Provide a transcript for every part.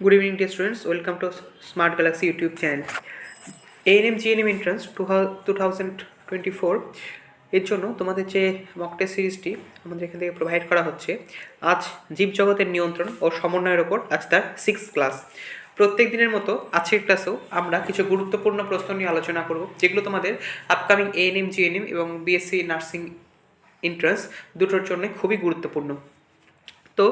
Good evening, dear students. Welcome to Smart Galaxy YouTube channel. ANM GNM Entrance 2024 এর জন্য তোমাদের যে mock test সিরিজটি আমাদের এখান থেকে প্রোভাইড করা হচ্ছে আজ জীবজগতের নিয়ন্ত্রণ ও সমন্বয়ের ওপর আজ তার সিক্স ক্লাস প্রত্যেক দিনের মতো আজকের ক্লাসেও আমরা কিছু গুরুত্বপূর্ণ প্রশ্ন নিয়ে আলোচনা করব যেগুলো তোমাদের আপকামিং এএনএম জিএনএম এবং বিএসসি নার্সিং এন্ট্রান্স দুটোর জন্য খুবই গুরুত্বপূর্ণ তো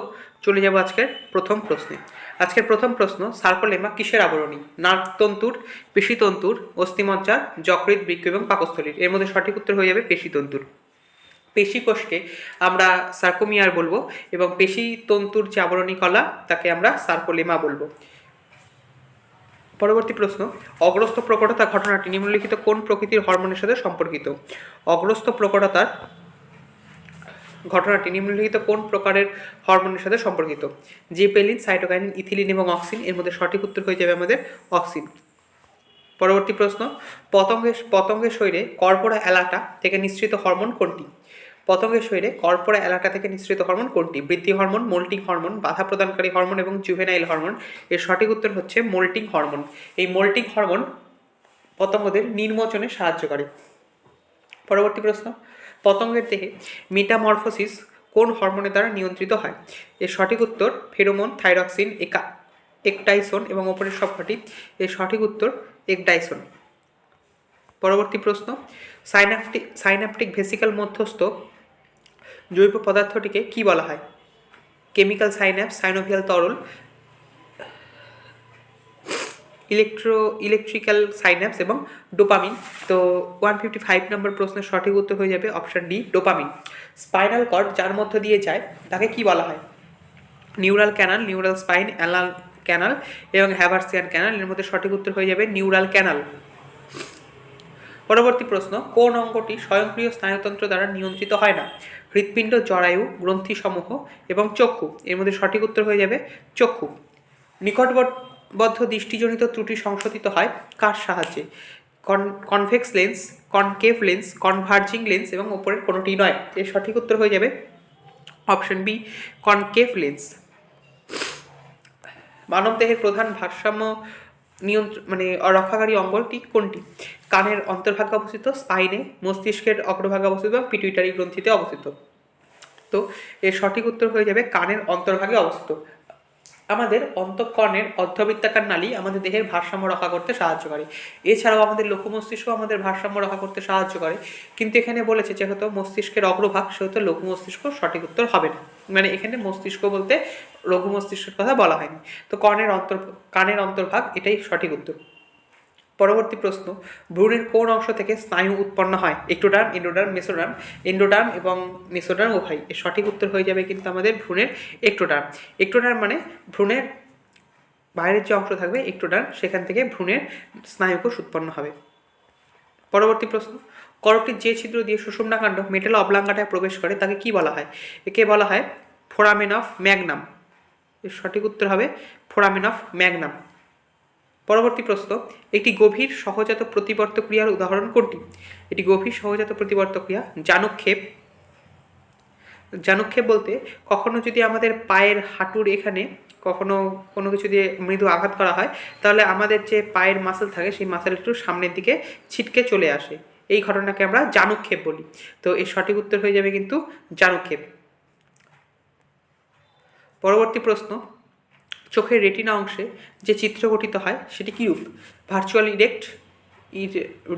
চলে যাব আজকের প্রথম প্রশ্নে আজকের প্রথম প্রশ্ন, সার্কোলেমা কিসের আবরণী? নাটতন্তুর পেশিতন্তুর অস্থিমজ্জা যকৃৎ, বৃক্ষ এবং পাকস্থলীর। এর মধ্যে সঠিক উত্তর হয়ে যাবে পেশিতন্তুর। পেশিকোষকে আমরা সার্কোমিয়ার বলব এবং পেশিতন্তুর যে আবরণী কলা, তাকে আমরা সার্কোলেমা বলব। পরবর্তী প্রশ্ন অগ্রস্ত প্রকটতা ঘটনাটি নিম্নলিখিত কোন প্রকৃতির হরমোনের সাথে সম্পর্কিত? অগ্রস্ত প্রকটতার ঘটনাটি নিম্নলিখিত কোন প্রকারের হরমোনের সাথে সম্পর্কিত? জিপেলিন, সাইটোকাইনিন, ইথিলিন এবং অক্সিন। এর মধ্যে সঠিক উত্তর হয়ে যাবে আমাদের অক্সিন। পরবর্তী প্রশ্ন, পতঙ্গের পতঙ্গের শরীরে কর্পোরা অ্যালাটা থেকে নিঃসৃত হরমোন কোনটি? পতঙ্গের শরীরে কর্পোরা এলাকা থেকে নিঃসৃত হরমোন কোনটি? বৃদ্ধি হরমোন, মোল্টিং হরমোন, বাধা প্রদানকারী হরমোন এবং জুভেনাইল হরমোন। এর সঠিক উত্তর হচ্ছে মোল্টিং হরমোন। এই মোল্টিং হরমোন পতঙ্গদের নির্মোচনে সাহায্য করে। পরবর্তী প্রশ্ন পতঙ্গের দেহে মেটামরফোসিস কোন হরমোনের দ্বারা নিয়ন্ত্রিত হয়? এর সঠিক উত্তর, ফেরোমন থাইরক্সিন একা একটাইসন এবং ওপরের সবকটি। এর সঠিক উত্তর একডাইসন পরবর্তী প্রশ্ন সাইনাপটিক সাইনাপটিক ভেসিক্যাল মধ্যস্থ জৈব পদার্থটিকে কি বলা হয়? কেমিক্যাল সাইন্যাপ সাইনোভিয়াল তরল ইলেকট্রো ইলেকট্রিক্যাল সাইন্যাপস এবং ডোপামিন তো ওয়ান ফিফটি ফাইভ নম্বর প্রশ্নের সঠিক উত্তর হয়ে যাবে option D dopamine spinal cord যার মধ্য দিয়ে যায়, তাকে কি বলা হয়? Neural canal neural spine anal canal এবং হ্যাভার্সিয়ান ক্যানাল এর মধ্যে সঠিক উত্তর হয়ে যাবে নিউরাল ক্যানাল পরবর্তী প্রশ্ন, কোন অঙ্গটি স্বয়ংক্রিয় স্নায়ুতন্ত্র দ্বারা নিয়ন্ত্রিত হয় না? হৃৎপিণ্ড, জরায়ু, গ্রন্থিসমূহ এবং চক্ষু। এর মধ্যে সঠিক উত্তর হয়ে যাবে চক্ষু। নিকটবদ্ধ দৃষ্টিজনিত ত্রুটি সংশোধিত হয় কার সাহায্যে? Con convex lens concave lens converging lens এবং ওপরের কোনোটি নয়। এর সঠিক উত্তর হয়ে যাবে অপশন বি কনকেভ লেন্স মানবদেহের প্রধান ভারসাম্য নিয়ন্ত্রণ মানে রক্ষাকারী অঙ্গটি কোনটি? কানের অন্তর্ভাগে অবস্থিত স্পাইনে মস্তিষ্কের অগ্রভাগে অবস্থিত এবং পিটুইটারি গ্রন্থিতে অবস্থিত। তো এর সঠিক উত্তর হয়ে যাবে কানের অন্তর্ভাগে অবস্থিত। আমাদের অন্তঃকর্ণের অর্ধবৃত্তাকার নালী আমাদের দেহের ভারসাম্য রক্ষা করতে সাহায্য করে। এছাড়াও আমাদের লঘু মস্তিষ্ক আমাদের ভারসাম্য রক্ষা করতে সাহায্য করে। কিন্তু এখানে বলেছে যেহেতু মস্তিষ্কের অগ্রভাগ সেহেতু লঘু মস্তিষ্ক সঠিক উত্তর হবে না। মানে এখানে মস্তিষ্ক বলতে লঘু মস্তিষ্কের কথা বলা হয়নি। তো কর্ণের অন্তর, কানের অন্তর্ভাগ এটাই সঠিক উত্তর। পরবর্তী প্রশ্ন ভ্রূণের কোন অংশ থেকে স্নায়ু উৎপন্ন হয়? একটোডার্ম এন্ডোডার্ম মেসোডার্ম এন্ডোডার্ম এবং মেসোডার্ম উভয় এর সঠিক উত্তর হয়ে যাবে কিন্তু আমাদের ভ্রূণের একটোডার্ম একটোডার্ম মানে ভ্রূণের বাইরের যে অংশ থাকবে একটোডার্ম সেখান থেকে ভ্রূণের স্নায়ুকোষ উৎপন্ন হবে। পরবর্তী প্রশ্ন করটির যে ছিদ্র দিয়ে সুষুম্নাকাণ্ড মেটাল অবলাঙ্গাটায় প্রবেশ করে, তাকে কি বলা হয়? একে বলা হয় ফোরামেন অফ ম্যাগনাম। এর সঠিক উত্তর হবে ফোরামেন অফ ম্যাগনাম। পরবর্তী প্রশ্ন, একটি গভীর সহজাত প্রতিবর্ত ক্রিয়ার উদাহরণ কোনটি? এটি গভীর সহজাত প্রতিবর্ত ক্রিয়া, জানুক্ষেপ। জানুক্ষেপ বলতে, কখনো যদি আমাদের পায়ের হাঁটুর এখানে কখনো কোনো কিছু দিয়ে মৃদু আঘাত করা হয়, তাহলে আমাদের যে পায়ের মাসেল থাকে, সেই মাসেল একটু সামনের দিকে ছিটকে চলে আসে। এই ঘটনাকে আমরা জানুক্ষেপ বলি। তো এর সঠিক উত্তর হয়ে যাবে কিন্তু জানুক্ষেপ। পরবর্তী প্রশ্ন চোখের রেটিনা অংশে যে চিত্র গঠিত হয় সেটি কীরূপ? Virtual erect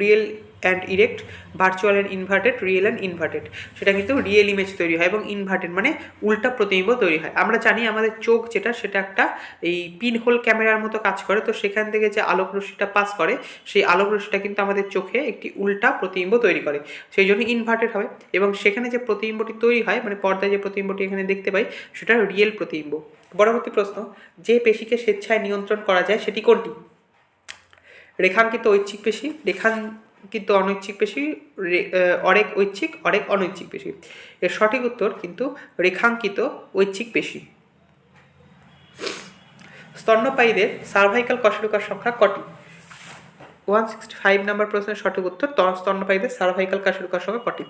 real and erect virtual and inverted real and inverted সেটা কিন্তু রিয়েল ইমেজ তৈরি হয় এবং ইনভার্টেড মানে উল্টা প্রতিবিম্ব তৈরি হয়। আমরা জানি আমাদের চোখ যেটা, সেটা একটা এই পিন হোল ক্যামেরার মতো কাজ করে। তো সেখান থেকে যে আলোক রশ্মিটা পাস করে, সেই আলোক রশ্মিটা কিন্তু আমাদের চোখে একটি উল্টা প্রতিবিম্ব তৈরি করে। সেই জন্য ইনভার্টেড হবে এবং সেখানে যে প্রতিবিম্বটি তৈরি হয় মানে পর্দায় যে প্রতিবিম্বটি এখানে দেখতে পাই, সেটা রিয়েল প্রতিবিম্ব। পরবর্তী প্রশ্ন, যে পেশিকে স্বেচ্ছায় নিয়ন্ত্রণ করা যায়, সেটি কোনটি? রেখাঙ্কিত ঐচ্ছিক পেশি, রেখাঙ্কিত অনৈচ্ছিক পেশি অরেক ঐচ্ছিক, অরেক অনৈচ্ছিক পেশি। এর সঠিক উত্তর কিন্তু রেখাঙ্কিত ঐচ্ছিক পেশি। স্তন্যপায়ীদের সার্ভাইকাল কশেরুকার সংখ্যা কটি? ওয়ান সিক্সটি ফাইভ নাম্বার প্রশ্নের সঠিক উত্তর স্তন্যপায়ীদের সার্ভাইকাল কাশিরুকার সঙ্গে কটি।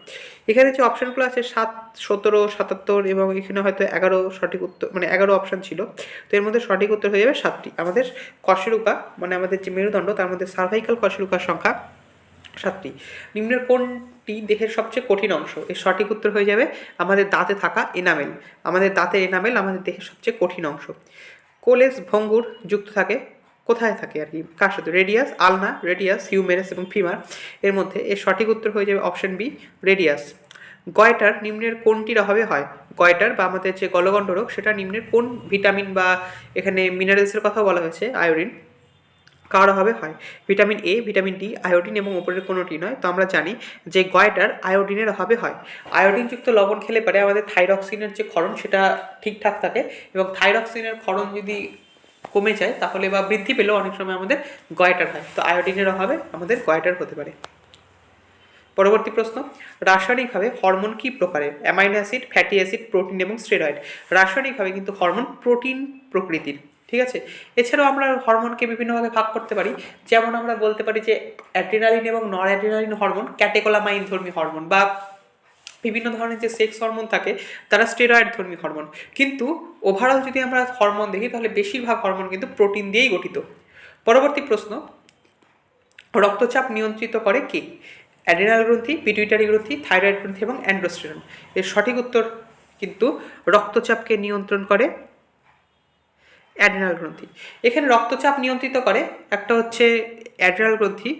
এখানে যে অপশানগুলো আছে সাত, সতেরো, সাতাত্তর এবং এখানে হয়তো এগারো সঠিক উত্তর মানে এগারো অপশান ছিল, তো এর মধ্যে সঠিক উত্তর হয়ে যাবে সাতটি। আমাদের কশেরুকা মানে আমাদের যে মেরুদণ্ড, তার মধ্যে সার্ভাইকাল কশেরুকার সংখ্যা সাতটি। নিম্নের কোনটি দেহের সবচেয়ে কঠিন অংশ? এর সঠিক উত্তর হয়ে যাবে আমাদের দাঁতে থাকা এনামেল আমাদের দাঁতের এনামেল আমাদের দেহের সবচেয়ে কঠিন অংশ। কোলেস ভঙ্গুর যুক্ত থাকে কোথায় থাকে আর কি? কার সাথে? রেডিয়াস আলনা রেডিয়াস হিউমেরাস এবং ফিমার এর মধ্যে এর সঠিক উত্তর হয়ে যাবে অপশন বি রেডিয়াস গয়টার নিম্নের কোনটির অভাবে হয়? গয়টার বা আমাদের যে গলগণ্ড রোগ সেটা নিম্নের কোন ভিটামিন বা এখানে মিনারেলসের কথা বলা হয়েছে আয়োডিন কার অভাবে হয়? Vitamin A vitamin D iodine এবং উপরের কোনোটি নয়। তো আমরা জানি যে গয়টার আয়োডিনের অভাবে হয়। আয়োডিনযুক্ত লবণ খেলে পরে আমাদের থাইরক্সিনের যে ক্ষরণ, সেটা ঠিকঠাক থাকে এবং থাইরক্সিনের ক্ষরণ যদি কমে যায়, তাহলে বা বৃদ্ধি পেলেও অনেক সময় আমাদের গয়টার হয়। তো আয়োডিনের অভাবে আমাদের গয়টার হতে পারে। পরবর্তী প্রশ্ন, রাসায়নিকভাবে হরমোন কি প্রকারের amino acid fatty acid protein এবং স্টেরয়েড রাসায়নিকভাবে কিন্তু হরমোন প্রোটিন প্রকৃতির, ঠিক আছে? এছাড়াও আমরা হরমোনকে বিভিন্নভাবে ভাগ করতে পারি। যেমন আমরা বলতে পারি যে অ্যাড্রিনালিন এবং নর অ্যাড্রিনালিন হরমোন ক্যাটেকোলামাইন ধর্মী হরমোন বা বিভিন্ন ধরনের যে সেক্স হরমোন থাকে, তারা স্টেরয়েড ধর্মী হরমোন কিন্তু ওভারঅল যদি আমরা হরমোন দেখি, তাহলে বেশিরভাগ হরমোন কিন্তু প্রোটিন দিয়েই গঠিত। পরবর্তী প্রশ্ন, রক্তচাপ নিয়ন্ত্রিত করে কে? অ্যাড্রিনাল গ্রন্থি পিটুইটারি গ্রন্থি থাইরয়েড গ্রন্থি এবং অ্যান্ড্রোস্টেরন এর সঠিক উত্তর কিন্তু রক্তচাপকে নিয়ন্ত্রণ করে অ্যাড্রিনাল গ্রন্থি। এখানে রক্তচাপ নিয়ন্ত্রিত করে, একটা হচ্ছে অ্যাড্রিনাল গ্রন্থি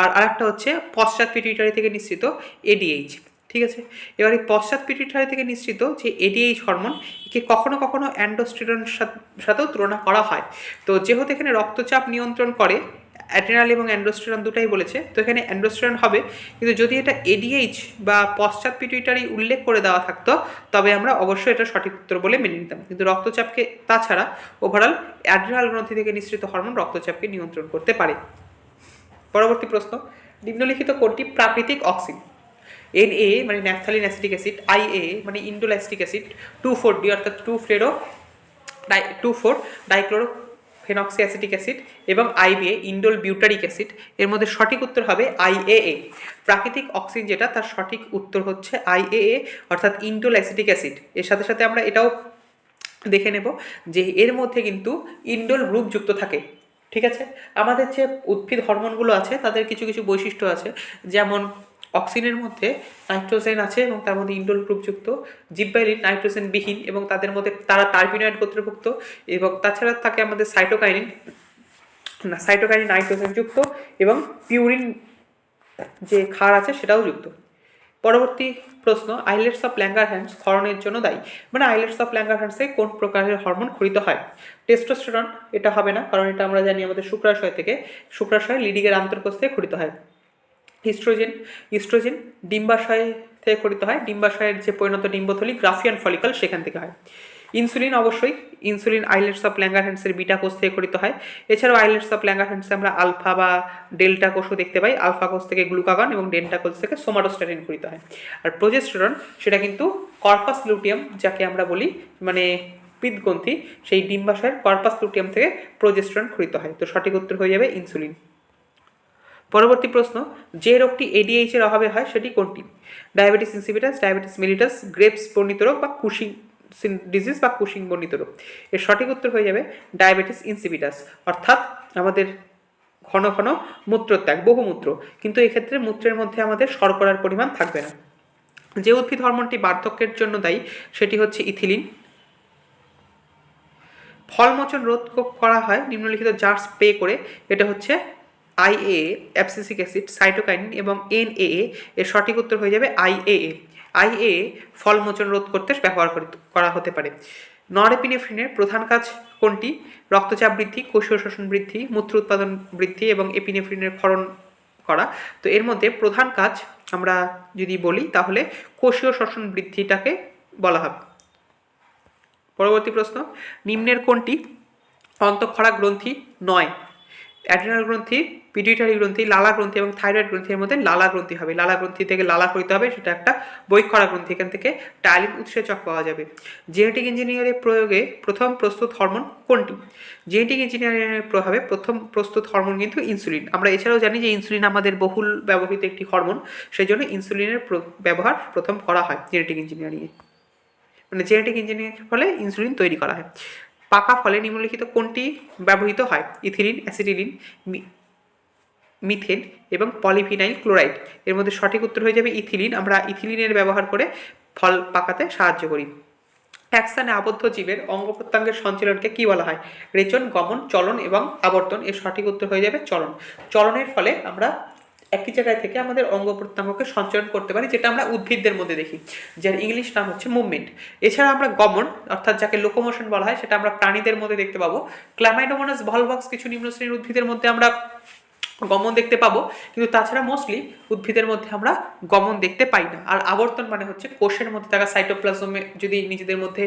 আর আরেকটা হচ্ছে পশ্চাৎ পিটুইটারি থেকে নিঃসৃত এডিএইচ ঠিক আছে? এবার এই পশ্চাৎ পিটুইটারি থেকে নিশ্চিত যে এডিএইচ হরমোন একে কখনো কখনো অ্যান্ডোস্টেরন সাথেও তুলনা করা হয়। তো যেহেতু এখানে রক্তচাপ নিয়ন্ত্রণ করে অ্যাড্রিনাল এবং অ্যান্ড্রোস্টেরন দুটাই বলেছে, তো এখানে অ্যান্ড্রোস্টেরন হবে। কিন্তু যদি এটা এডিএইচ বা পশ্চাৎ পিটুইটারি উল্লেখ করে দেওয়া থাকতো, তবে আমরা অবশ্যই এটা সঠিক উত্তর বলে মেনে নিতাম। কিন্তু রক্তচাপকে, তাছাড়া ওভারঅল অ্যাড্রিনাল গ্রন্থি থেকে নিঃসৃত হরমোন রক্তচাপকে নিয়ন্ত্রণ করতে পারে। পরবর্তী প্রশ্ন, নিম্নলিখিত কোনটি প্রাকৃতিক অক্সিন এন এ মানে naphthalene acetic acid I A মানে indole acetic acid two four D অর্থাৎ two fluoro di two four dichloro phenoxy acetic acid এবং আইবিএ ইন্ডোল বিউটারিক অ্যাসিড এর মধ্যে সঠিক উত্তর হবে আইএএ প্রাকৃতিক অক্সিজেন যেটা, তার সঠিক উত্তর হচ্ছে আইএএ অর্থাৎ ইন্ডোল অ্যাসিটিক অ্যাসিড এর সাথে সাথে আমরা এটাও দেখে নেব যে এর মধ্যে কিন্তু ইন্ডোল গ্রুপ যুক্ত থাকে। ঠিক আছে? আমাদের যে উদ্ভিদ হরমোনগুলো আছে, তাদের কিছু কিছু বৈশিষ্ট্য আছে। যেমন অক্সিজেনের মধ্যে নাইট্রোজেন আছে এবং তার মধ্যে ইন্ডোল গ্রুপযুক্ত, জিব্বাইলিন নাইট্রোজেন বিহীন এবং তাদের মধ্যে তারা টার্পিনয়েড গোত্রভুক্ত এবং তাছাড়া থাকে আমাদের সাইটোকাইনিন সাইটোকাইনিন নাইট্রোজেন যুক্ত এবং পিউরিন যে ক্ষার আছে সেটাও যুক্ত। পরবর্তী প্রশ্ন, আইলেটস অফ ল্যাঙ্গার হ্যান্ডস ক্ষরণের জন্য দায়ী। মানে আইলেটস অফ ল্যাঙ্গার হ্যান্ডসে কোন প্রকারের হরমোন ক্ষরিত হয়? টেস্টোস্টেরন এটা হবে না, কারণ এটা আমরা জানি আমাদের শুক্রাশয় থেকে, শুক্রাশয় লিডিগের আন্তর্কোষ থেকে ক্ষরিত হয়। ইস্ট্রোজেন ইস্ট্রোজেন ডিম্বাশয় থেকে ক্ষরিত হয়। ডিম্বাশয়ের যে পরিণত ডিম্বথলি গ্রাফিয়ান ফলিকল সেখান থেকে হয়। ইনসুলিন অবশ্যই, ইনসুলিন আইলেটস অফ ল্যাঙ্গার হ্যান্ডসের বিটা কোষ থেকে ক্ষরিত হয়। এছাড়াও আইলেটস অফ ল্যাঙ্গার হ্যান্ডসে আমরা আলফা বা ডেল্টা কোষও দেখতে পাই। আলফা কোষ থেকে গ্লুকাগন এবং ডেল্টা কোষ থেকে সোমাটোস্টাটিন ক্ষরিত হয়। আর প্রোজেস্টেরন, সেটা কিন্তু কর্পাস লুটিয়াম, যাকে আমরা বলি মানে পিতগ্রন্থি, সেই ডিম্বাশয়ের কর্পাস লুটিয়াম থেকে প্রোজেস্টেরন ক্ষরিত হয়। তো সঠিক উত্তর হয়ে যাবে ইনসুলিন। পরবর্তী প্রশ্ন, যে রোগটি এডিএইচ এর অভাবে হয় সেটি কোনটি? Diabetes insipidus diabetes mellitus, Graves বর্ণিত রোগ বা কুশিং ডিজিজ বা কুশিং বর্ণিত রোগ। এর সঠিক উত্তর হয়ে যাবে ডায়াবেটিস ইনসিপিটাস অর্থাৎ আমাদের ঘন ঘন মূত্রত্যাগ, বহুমূত্র। কিন্তু এক্ষেত্রে মূত্রের মধ্যে আমাদের শর্করার পরিমাণ থাকবে না। যে উদ্ভিদ হরমোনটি বার্ধক্যের জন্য দায়ী, সেটি হচ্ছে ইথিলিন। ফলমোচন রোধ করা হয় নিম্নলিখিত জার স্প্রে করে, এটা হচ্ছে আইএ অ্যাপসিসিক অ্যাসিড সাইটোকাইন এবং এনএএ এর সঠিক উত্তর হয়ে যাবে আইএএ আইএ ফলমোচন রোধ করতে ব্যবহার করি- হতে পারে। নরএপিনেফ্রিনের প্রধান কাজ কোনটি? রক্তচাপ বৃদ্ধি, কোষীয় শোষণ বৃদ্ধি, মূত্র উৎপাদন বৃদ্ধি এবং এপিনেফ্রিনের ক্ষরণ করা। তো এর মধ্যে প্রধান কাজ আমরা যদি বলি, তাহলে কোষীয় শ্বসন বৃদ্ধিটাকে বলা হবে। পরবর্তী প্রশ্ন, নিম্নের কোনটি? অন্তঃক্ষরা গ্রন্থি নয়। অ্যাড্রিনাল গ্রন্থি পিটুইটারি গ্রন্থি, লালা গ্রন্থি এবং থাইরয়েড গ্রন্থির মধ্যে লালা গ্রন্থি হবে। লালা গ্রন্থি থেকে লালা হইতে হবে, সেটা একটা বৈক্ষরা গ্রন্থি। এখান থেকে টাইলিন উৎসেচক পাওয়া যাবে। জেনেটিক ইঞ্জিনিয়ারের প্রয়োগে প্রথম প্রস্তুত হরমোন কোনটি? জেনেটিক ইঞ্জিনিয়ারিংয়ের প্রভাবে প্রথম প্রস্তুত হরমোন কিন্তু ইনসুলিন আমরা এছাড়াও জানি যে ইনসুলিন আমাদের বহুল ব্যবহৃত একটি হরমোন সেই জন্য ইনসুলিনের ব্যবহার প্রথম করা হয় জেনেটিক ইঞ্জিনিয়ারিংয়ে মানে জেনেটিক ইঞ্জিনিয়ারিং ফলে ইনসুলিন তৈরি করা হয়। পাকা ফলে নিম্নলিখিত কোনটি ব্যবহৃত হয়? ইথিলিন অ্যাসিটিলিন মিথেন এবং পলিফিনাইল ক্লোরাইড। এর মধ্যে সঠিক উত্তর হয়ে যাবে ইথিলিন। আমরা ইথিলিনের ব্যবহার করে ফল পাকাতে সাহায্য করি। এক স্থানে আবদ্ধ জীবের অঙ্গ প্রত্যঙ্গের সঞ্চালনকে কী বলা হয়? রেচন, গমন, চলন এবং আবর্তন। এর সঠিক উত্তর হয়ে যাবে চলন। চলনের ফলে আমরা একই জায়গায় থেকে আমাদের অঙ্গ প্রত্যঙ্গকে সঞ্চালন করতে পারি, যেটা আমরা উদ্ভিদদের মধ্যে দেখি, যার ইংলিশ নাম হচ্ছে মুভমেন্ট। এছাড়া আমরা গমন, অর্থাৎ যাকে লোকোমোশন বলা হয়, সেটা আমরা প্রাণীদের মধ্যে দেখতে পাবো। ক্লামাইডোমোনাস ভলবক্স কিছু নিম্ন শ্রেণির উদ্ভিদের মধ্যে আমরা গমন দেখতে পাবো। কিন্তু তাছাড়া মোস্টলি উদ্ভিদের মধ্যে আমরা গমন দেখতে পাই না। আর আবর্তন মানে হচ্ছে কোষের মধ্যে থাকা সাইটোপ্লাজমে যদি নিজেদের মধ্যে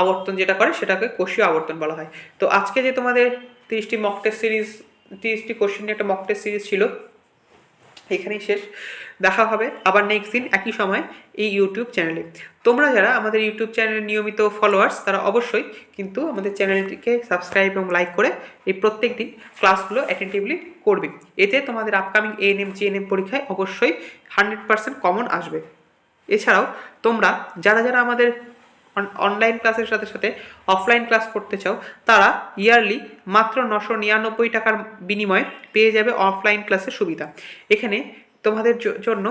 আবর্তন যেটা করে সেটাকে কোষীয় আবর্তন বলা হয়। তো আজকে যে তোমাদের তিরিশটি মক সিরিজ তিরিশটি কোশ্চেন নিয়ে একটা মক সিরিজ ছিল এখানেই শেষ। দেখা হবে আবার নেক্সট দিন একই সময় এই ইউটিউব চ্যানেলে তোমরা যারা আমাদের ইউটিউব চ্যানেলের নিয়মিত ফলোয়ার্স তারা অবশ্যই কিন্তু আমাদের চ্যানেলটিকে সাবস্ক্রাইব এবং লাইক করে এই প্রত্যেক দিন ক্লাসগুলো অ্যাটেন্টিভলি করবে। এতে তোমাদের আপকামিং এএনএম জিএনএম পরীক্ষায় অবশ্যই হান্ড্রেড পার্সেন্ট কমন আসবে। এছাড়াও তোমরা, যারা যারা আমাদের অনলাইন ক্লাসের সাথে সাথে অফলাইন ক্লাস করতে চাও, তারা ইয়ারলি মাত্র নশো নিরানব্বই টাকার বিনিময়ে পেয়ে যাবে অফলাইন ক্লাসের সুবিধা। এখানে তোমাদের জন্য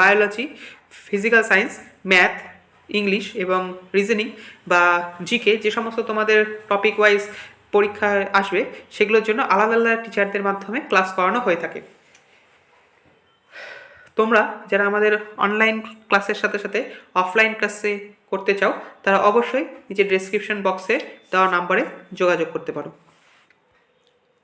biology physical science math English এবং রিজনিং বা জিকে যে সমস্ত তোমাদের টপিক ওয়াইজ পরীক্ষায় আসবে, সেগুলোর জন্য আলাদা আলাদা টিচারদের মাধ্যমে ক্লাস করানো হয়ে থাকে। তোমরা যারা আমাদের অনলাইন ক্লাসের সাথে সাথে অফলাইন ক্লাসে করতে চাও, তারা অবশ্যই নিচে ডেসক্রিপশন বক্সে দেওয়া নাম্বারে যোগাযোগ করতে পারো।